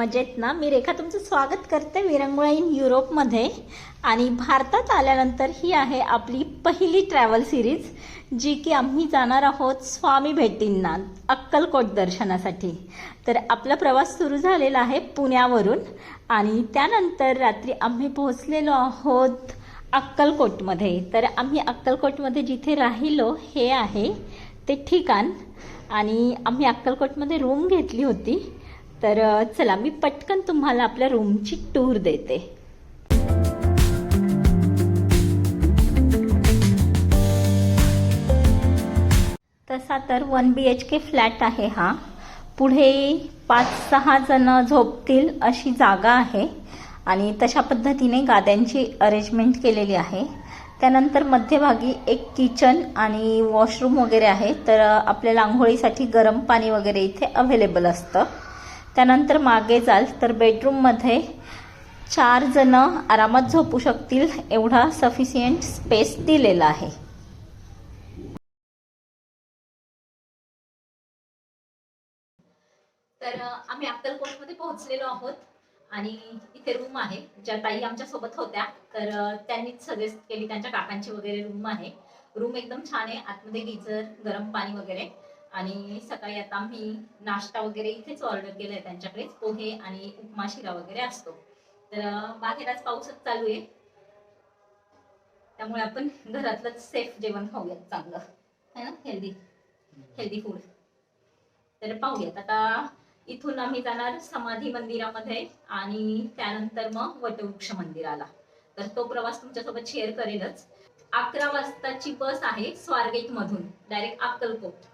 मजेत ना? मी रेखा तुमचं स्वागत करते विरंगुळा इन युरोपमध्ये. आणि भारतात आल्यानंतर ही आहे आपली पहिली ट्रॅव्हल सिरीज जी की आम्ही जाणार आहोत स्वामी भेटींना अक्कलकोट दर्शनासाठी. तर आपला प्रवास सुरू झालेला आहे पुण्यावरून. आणि त्यानंतर रात्री आम्ही पोहोचलेलो आहोत अक्कलकोटमध्ये. तर आम्ही अक्कलकोटमध्ये जिथे राहिलो हे आहे ते ठिकाण. आणि आम्ही अक्कलकोटमध्ये रूम घेतली होती. तर चला मी पटकन तुम्हाला आपल्या रूमची टूर देते. तसा तर one B H K flat आहे हा. पुढे पाच सहा जण झोपतील अशी जागा आहे. आणि तशा पद्धतीने गाद्यांची अरेंजमेंट केलेली आहे. त्यानंतर मध्यभागी एक किचन आणि वॉशरूम वगैरे आहे. तर आपल्याला आंघोळीसाठी गरम पाणी वगैरे इथे अवेलेबल असतं. त्यानंतर मागे जाल तर बेडरूममध्ये चार जण आरामात झोपू शकतील एवढा सफिशियंट स्पेस दिलेला आहे. तर आम्ही अक्कलकोटमध्ये पोहोचलेलो आहोत आणि इथे रूम आहे. ज्या ताई आमच्यासोबत होत्या तर त्यांनीच सजेस्ट केली. त्यांच्या काकांची वगैरे रूम आहे. रूम एकदम छान आहे. आतमध्ये गिझर गरम पाणी वगैरे. आणि सकाळी आता आम्ही नाश्ता वगैरे इथेच ऑर्डर केलाय त्यांच्याकडेच पोहे आणि उपमा शिरा वगैरे असतो. तर बाहेरच पाऊसच चालू आहे. त्यामुळे आपण घरातलंच सेफ जेवण खाऊयात चांगलं. है ना? हेल्दी हेल्दी फूड तर पाहूयात. आता इथून आम्ही जाणार समाधी मंदिरामध्ये आणि त्यानंतर मग वटवृक्ष मंदिराला. तर तो प्रवास तुमच्यासोबत शेअर करेलच. अकरा वाजताची बस आहे स्वारगेट मधून डायरेक्ट अक्कलकोट.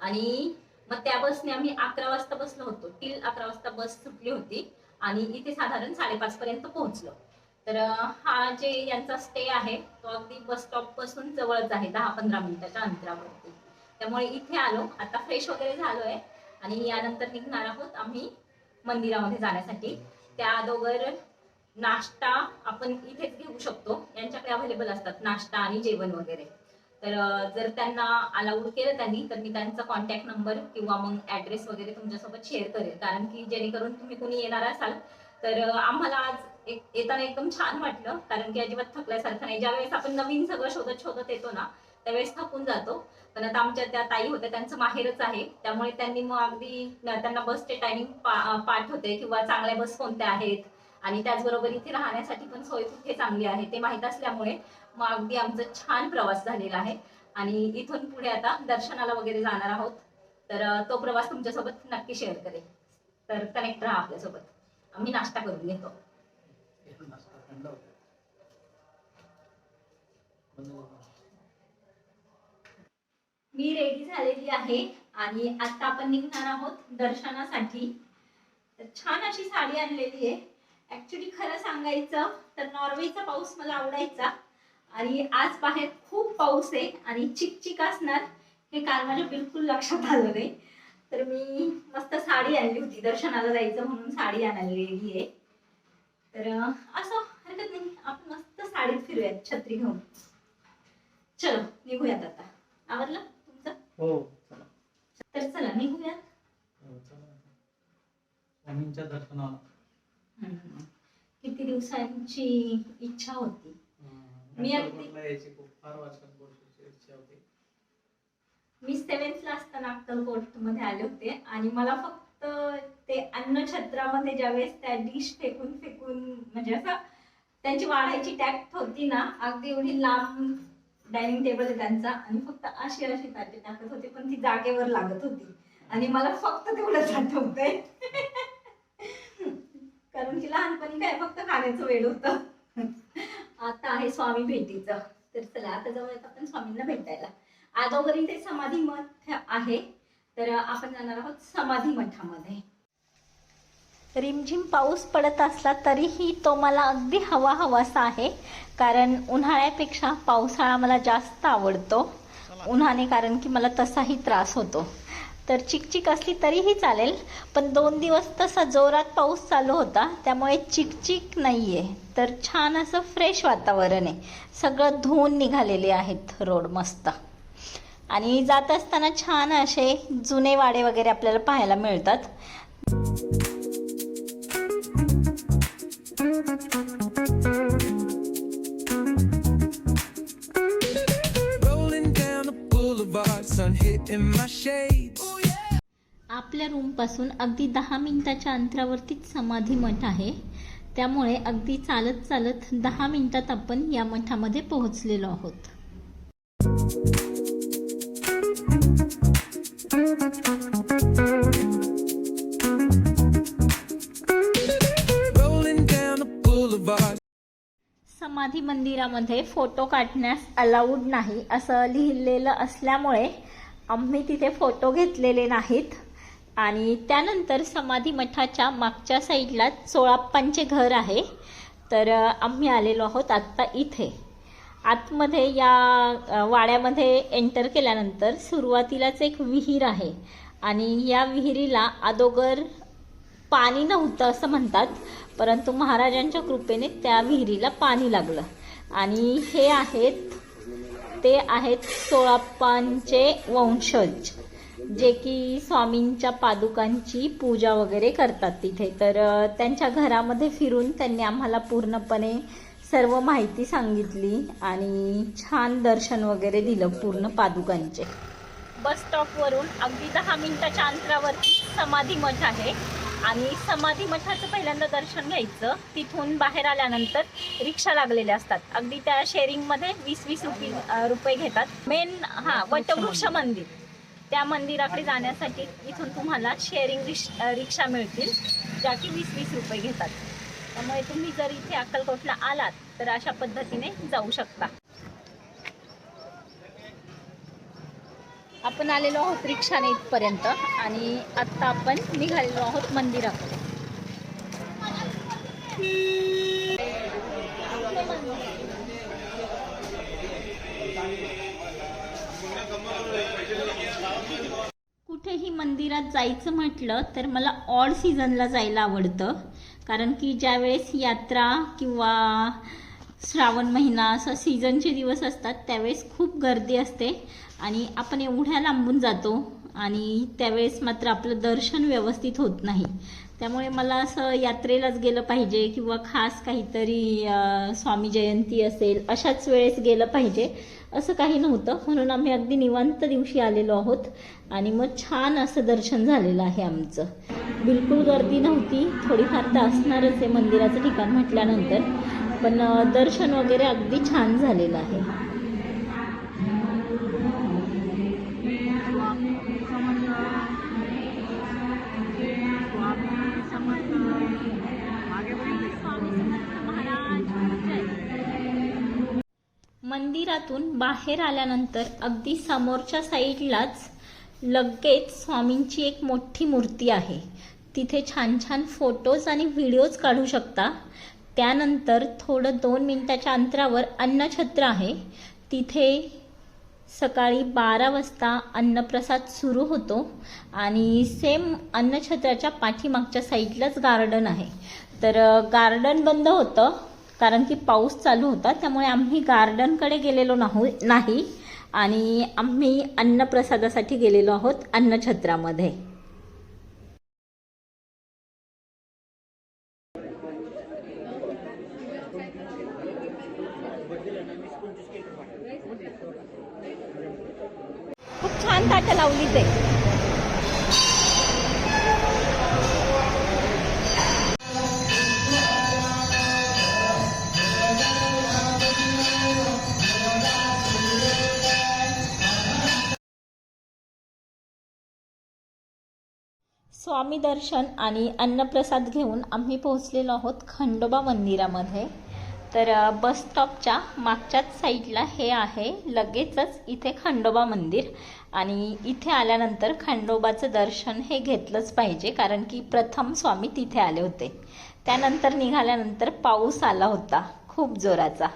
आणि मग त्या बसने आम्ही अकरा वाजता बसलो होतो. टिल अकरा वाजता बस सुटली होती आणि इथे साधारण साडेपाच पर्यंत पोहोचलो. तर हा जे यांचा स्टे आहे तो अगदी बस स्टॉपपासून जवळच आहे दहा पंधरा मिनिटाच्या अंतरावरती. त्यामुळे इथे आलो. आता फ्रेश वगैरे झालोय आणि यानंतर निघणार आहोत आम्ही मंदिरामध्ये जाण्यासाठी. त्या अगोदर नाश्ता आपण इथेच घेऊ शकतो. यांच्याकडे अवेलेबल असतात नाश्ता आणि जेवण वगैरे. तर जर त्यांना अलाउड केलं त्यांनी तर मी त्यांचा कॉन्टॅक्ट नंबर किंवा मग ऍड्रेस वगैरे तुमच्यासोबत शेअर करेल. कारण की जेणेकरून तुम्ही कोणी येणार असाल तर आम्हाला आज एक येताना एकदम छान वाटलं. कारण की अजिबात थकल्यासारखं नाही. ज्यावेळेस आपण नवीन सगळं शोधत शोधत येतो ना त्यावेळेस थकून जातो. पण आता आमच्या त्या ताई होत्या त्यांचं माहेरच आहे. त्यामुळे त्यांनी मग अगदी त्यांना बसचे टायमिंग पाठ होते किंवा चांगल्या बस कोणत्या आहेत आणि त्याचबरोबर इथे राहण्यासाठी पण सोय कुठे चांगली आहे ते माहीत असल्यामुळे मग अगदी आमचा छान प्रवास झालेला आहे. आणि इथून पुढे आता दर्शनाला वगैरे जाणार आहोत. तर तो प्रवास तुमच्यासोबत नक्की शेअर करेल. तर कनेक्ट राहा आपल्यासोबत. आम्ही नाश्ता करून घेतो. मी रेडी झालेली आहे आणि आता आपण निघणार आहोत दर्शनासाठी. छान अशी साडी आणलेली आहे. ऍक्च्युली खरं सांगायचं तर नॉर्वेचा पाऊस मला आवडायचा. आणि आज बाहेर खूप पाऊस आहे आणि चिकचिक असणार हे काल माझ्या बिलकुल लक्षात आलं नाही. तर मी मस्त साडी आणली होती. दर्शनाला जायचं म्हणून साडी आणलेली आहे. तर असं हरकत नाही. आपण मस्त साडीत फिरूयात छत्री घेऊन. चलो निघूयात आता. आवडलं तुमचं? हो चला तर चला निघूयात. हो, दर्शनाला. किती दिवसांची इच्छा होती? मी अगदी- मी सेव्हन्थला असताना अक्कलकोटमध्ये आले होते आणि मला फक्त ते अन्नछत्रामध्ये ज्यावेळेस त्या डिश फेकून फेकून म्हणजे असं त्यांची वाढायची टॅक्ट होती ना अगदी एवढी लांब डायनिंग टेबल आहे त्यांचा आणि फक्त अशी अशी ताटे टाकत होते पण ती जागेवर लागत होती. आणि मला फक्त तेवढंच आठवतंय. कारण की लहानपणी काय फक्त खाण्याचं वेळ होतं. आता आहे स्वामी भेटीचं. तर चला आता जाऊयात आपण स्वामींना भेटायला. अगोदर इथे समाधी मठ आहे. तर आपण जाणार आहोत समाधी मठामध्ये. रिमझिम पाऊस पडत असला तरीही तो मला अगदी हवा हवासा आहे. कारण उन्हाळ्यापेक्षा पावसाळा मला जास्त आवडतो. उन्हाने कारण की मला तसाही त्रास होतो. तर चिकचिक असली तरीही चालेल पण दोन दिवस तसा जोरात पाऊस चालू होता त्यामुळे चिकचिक नाही आहे तर छान असं फ्रेश वातावरण आहे. सगळं धुवून निघालेले आहेत रोड मस्त. आणि जात असताना छान असे जुने वाडे वगैरे आपल्याला पाहायला मिळतात. Sun hitting my shades. आपल्या रूमपासून अगदी दहा मिनिटाच्या अंतरावरतीच समाधी मठ आहे. त्यामुळे अगदी चालत चालत दहा मिनिटात आपण या मठामध्ये पोहोचलेलो आहोत. समाधी मंदिरामध्ये फोटो काढण्यास अलाउड नाही असं लिहिलेलं असल्यामुळे आम्ही तिथे फोटो घेतलेले नाहीत. आणि त्यानंतर समाधी मठाच्या मागच्या साईडला चोळाप्पांचे घर आहे. तर आम्ही आलेलो आहोत आत्ता इथे. आतमध्ये या वाड्यामध्ये एंटर केल्यानंतर सुरुवातीलाच एक विहीर आहे. आणि या विहिरीला अदोगर पाणी नव्हतं असं म्हणतात परंतु महाराजांच्या कृपेने त्या विहिरीला पाणी लागलं. आणि हे आहेत ते आहेत सोळाप्पांचे वंशज. जे की स्वामींच्या पादुकांची पूजा वगैरे करतात तिथे. तर त्यांच्या घरामध्ये फिरून त्यांनी आम्हाला पूर्णपणे सर्व माहिती सांगितली आणि छान दर्शन वगैरे दिलं पूर्ण पादुकांचे. बस स्टॉपवरून अगदी दहा मिनिटाच्या अंतरावरती समाधी मठ आहे आणि समाधी मठाचं पहिल्यांदा दर्शन घ्यायचं. तिथून बाहेर आल्यानंतर रिक्षा लागलेल्या असतात. अगदी त्या शेअरिंगमध्ये वीस वीस रुपये रुपये घेतात. मेन हां वटवृक्ष मंदिर. त्या मंदिराकडे जाण्यासाठी इथून तुम्हाला शेअरिंग रिक्ष रिक्षा मिळतील ज्या की वीस वीस रुपये घेतात. त्यामुळे तुम्ही जर इथे अक्कलकोटला आलात तर अशा पद्धतीने जाऊ शकता. आपण आलेलो आहोत रिक्षाने इथपर्यंत आणि आत्ता आपण निघालेलो आहोत मंदिराकडे. कुठेही मंदिरात जायचं म्हटलं तर मला ऑड सीझनला जायला आवडतं. कारण की ज्यावेळेस यात्रा किंवा श्रावण महिना असं सीझनचे दिवस असतात त्यावेळेस खूप गर्दी असते आणि आपण एवढ्या लांबून जातो आणि त्यावेळेस मात्र आपलं दर्शन व्यवस्थित होत नाही. त्यामुळे मला असं यात्रेलाच गेलं पाहिजे किंवा खास काहीतरी स्वामी जयंती असेल अशाच वेळेस गेलं पाहिजे. असं काही नव्हतं. म्हणून आम्ही अगदी निवांत दिवशी आलेलो आहोत. आणि मग छान असं दर्शन झालेलं आहे आमचं. बिलकुल गर्दी नव्हती. थोडीफार तर असणारच आहे मंदिराचं ठिकाण म्हटल्यानंतर. पण दर्शन वगैरे अगदी छान झालेलं आहे. मंदिरातून बाहेर आल्यानंतर अगदी समोरच्या साईडलाच लगेच स्वामींची एक मोठी मूर्ती आहे. तिथे छान छान फोटोज आणि व्हिडिओज काढू शकता. त्यानंतर थोडं दोन मिनिटाच्या अंतरावर अन्नछत्र आहे. तिथे सकाळी बारा वाजता अन्नप्रसाद सुरू होतो आणि सेम अन्नछत्राच्या पाठीमागच्या साईडलाच गार्डन आहे. तर गार्डन बंद होतं. कारण की पाऊस चालू होता त्यामुळे आम्ही गार्डनकडे गेलेलो नाहू नाही. आणि आम्ही अन्नप्रसादासाठी गेलेलो आहोत अन्नछत्रामध्ये. स्वामी दर्शन आणि अन्नप्रसाद घेऊन आम्ही पोहोचलेलो आहोत खंडोबा मंदिरामध्ये. तर बस स्टॉपच्या मागच्याच साईडला हे आहे. लगेचच इथे खंडोबा मंदिर आणि इथे आल्यानंतर खंडोबाचं दर्शन हे घेतलंच पाहिजे कारण की प्रथम स्वामी तिथे आले होते. त्यानंतर निघाल्यानंतर पाऊस आला होता खूप जोराचा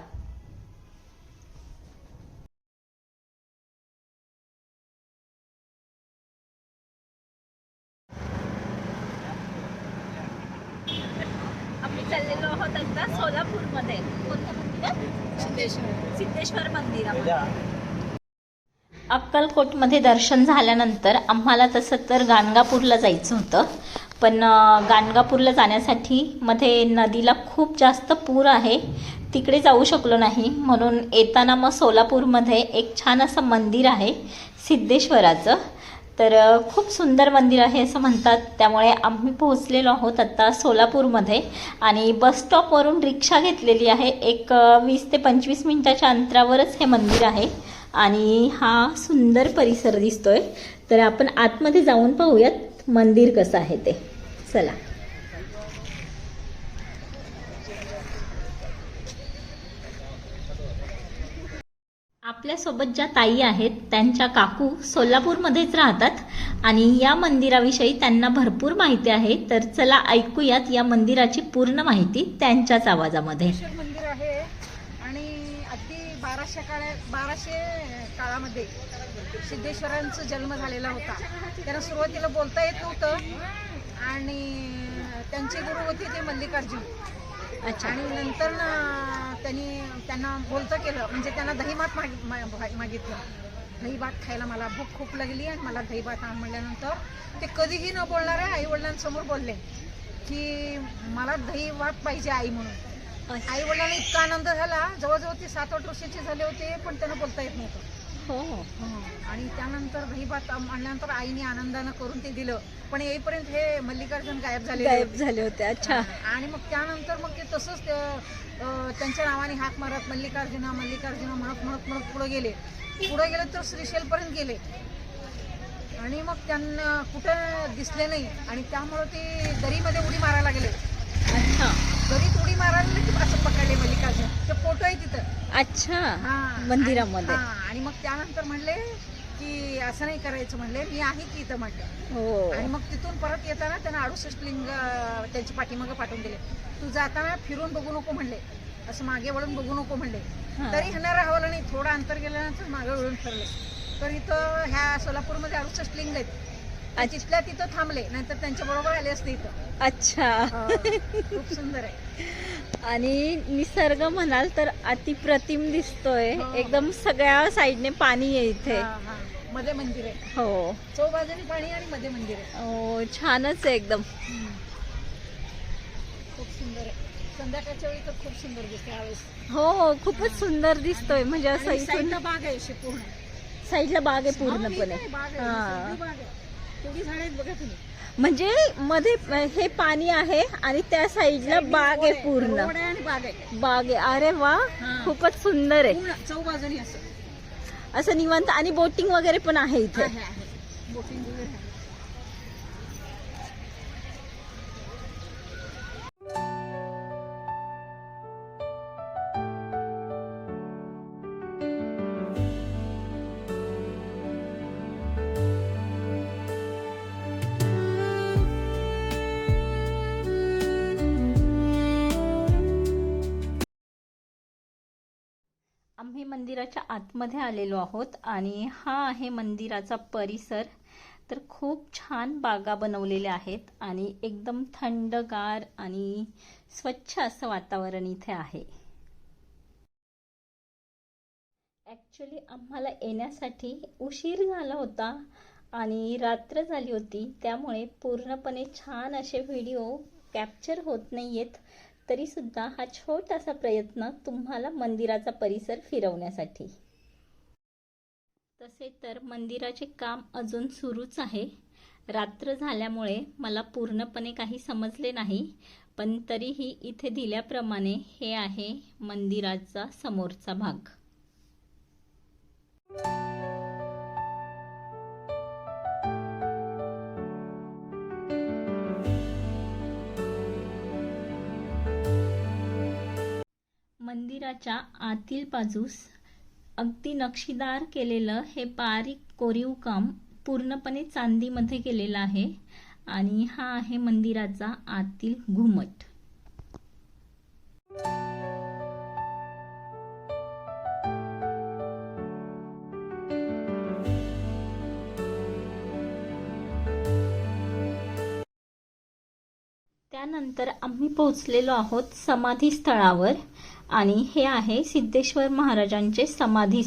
आम्ही चाललेलो आहोत आता सोलापूरमध्ये. सिद्धेश्वर. सिद्धेश्वर मंदिरामध्ये अक्कलकोटमध्ये दर्शन झाल्यानंतर आम्हाला तसं तर गाणगापूरला जायचं होतं. पण गाणगापूरला जाण्यासाठी मध्ये नदीला खूप जास्त पूर आहे. तिकडे जाऊ शकलो नाही. म्हणून येताना मग सोलापूरमध्ये एक छान असं मंदिर आहे सिद्धेश्वराचं. तर खूप सुंदर मंदिर आहे असं म्हणतात. त्यामुळे आम्ही पोहोचलेलो आहोत आत्ता सोलापूरमध्ये. आणि बस स्टॉपवरून रिक्षा घेतलेली आहे. एक वीस ते पंचवीस मिनिटाच्या अंतरावरच हे मंदिर आहे. आणि हा सुंदर परिसर दिसतोय. तर आपण आतमध्ये जाऊन पाहूयात मंदिर कसं आहे ते. चला. आपल्यासोबत ज्या ताई आहेत त्यांच्या काकू सोलापूरमध्येच राहतात आणि या मंदिराविषयी त्यांना भरपूर माहिती आहे. तर चला ऐकूयात या मंदिराची पूर्ण माहिती त्यांच्याच आवाजामध्ये. मंदिर आहे आणि अगदी बाराशे काळा बाराशे काळामध्ये सिद्धेश्वरांचा जन्म झालेला होता. त्यांना सुरुवातीला बोलता येत नव्हतं आणि त्यांचे गुरु होते ते मल्लिकार्जुन. अच्छा. आणि नंतर ना त्यांनी त्यांना बोलतं केलं. म्हणजे त्यांना दहीभात माग मागितलं. दहीभात खायला मला भूक खूप लागली आणि मला दहीभात आण म्हणल्यानंतर ते कधीही न बोलणाऱ्या आई वडिलांसमोर बोलले की मला दहीभात पाहिजे आई म्हणून. आई वडिलांना इतका आनंद झाला. जवळजवळ ते सात आठ वर्षाचे झाले होते पण त्यांना बोलता येत नव्हतं. हो आणि त्यानंतर दहीभात आणल्यानंतर आईने आनंदानं करून ते दिलं. पण येईपर्यंत हे मल्लिकार्जुन गायब झाले गायब झाले होते अच्छा. आणि मग त्यानंतर मग ते तसंच त्यांच्या नावाने हाक मारत मल्लिकार्जुना मल्लिकार्जुना म्हणत म्हणत म्हणत पुढे गेले. पुढे गेले तर श्रीशैलपर्यंत गेले. आणि मग त्यांना कुठं दिसले नाही. आणि त्यामुळं ते दरीमध्ये उडी मारायला गेले अच्छा. दरीत उडी मारायला की असं पकडले मल्लिकार्जुन. ते फोटो आहे तिथं. अच्छा हा मंदिरामध्ये. आणि- हा, आणि मग त्यानंतर म्हणले की असं नाही करायचं म्हणले मी आहे की इथं म्हटलं. हो. आणि मग तिथून परत येताना त्यांना अडुसष्ट लिंग अं, त्यांची पाठीमागं पाठवून दिले. तू जाताना फिरून बघू नको म्हणले. असं मागे वळून बघू नको म्हणले. हा. तरी ह्यांना राहवलं नाही थोडं अंतर गेल्यानंतर मागे वळून फिरले तर इथं ह्या सोलापूरमध्ये अडुसष्ट लिंग आहेत. तिथल्या तिथं थांबले नाहीतर त्यांच्या बरोबर आले असते इथं. अच्छा. हा, खूप सुंदर आहे. आणि निसर्ग म्हणाल तर अतिप्रतिम दिसतोय. हो. एकदम सगळ्या साईडने पाणी आहे इथे. हा, हा. मध्ये मंदिर आहे. हो. चौबाजूनी पाणी आणि मध्ये मंदिर आहे. हो छानच आहे एकदम. खूप सुंदर आहे. संध्याकाळच्या वेळी तर खूप सुंदर दिसते यावेळेस. हो हो खूपच सुंदर दिसतोय. म्हणजे असं आणि इथून साईडला बाग आहे अशी पूर्ण. साईडला बाग आहे हा, पूर्णपणे. काय बाग आहे, हा. सगळी बाग आहे. म्हणजे मध्ये हे पाणी आहे आणि त्या साईडला बाग आहे पूर्ण. बाग आहे. अरे वा. खूपच सुंदर आहे. चौबाजूनी असं. असं निवांत आणि बोटिंग वगैरे पण आहे इथे. बोटिंग मंदिराच्या आतमध्ये आलेलो आहोत आणि हा आहे मंदिराचा परिसर. तर खूप छान बागा बनवलेल्या आहेत आणि एकदम थंडगार आणि स्वच्छ असं वातावरण इथे आहे. ॲक्च्युली आम्हाला येण्यासाठी उशीर झाला होता आणि रात्र झाली होती. त्यामुळे पूर्णपणे छान असे व्हिडिओ कॅप्चर होत नाही आहेत तरीसुद्धा हा छोटासा प्रयत्न तुम्हाला मंदिराचा परिसर फिरवण्यासाठी. तसे तर मंदिराचे काम अजून सुरूच आहे. रात्र झाल्यामुळे मला पूर्णपणे काही समजले नाही पण तरीही इथे दिल्याप्रमाणे हे आहे मंदिराचा समोरचा भाग. मंदिराच्या आतील बाजूस अगदी नक्षीदार केलेलं हे बारीक कोरीव काम पूर्णपणे चांदीमध्ये केलेलं आहे आणि हा आहे मंदिराचा आतील घुमट. त्यानंतर आम्ही पोहोचलेलो आहोत समाधी स्थळावर आणि हे आहे सिद्धेश्वर महाराजांचे समाधी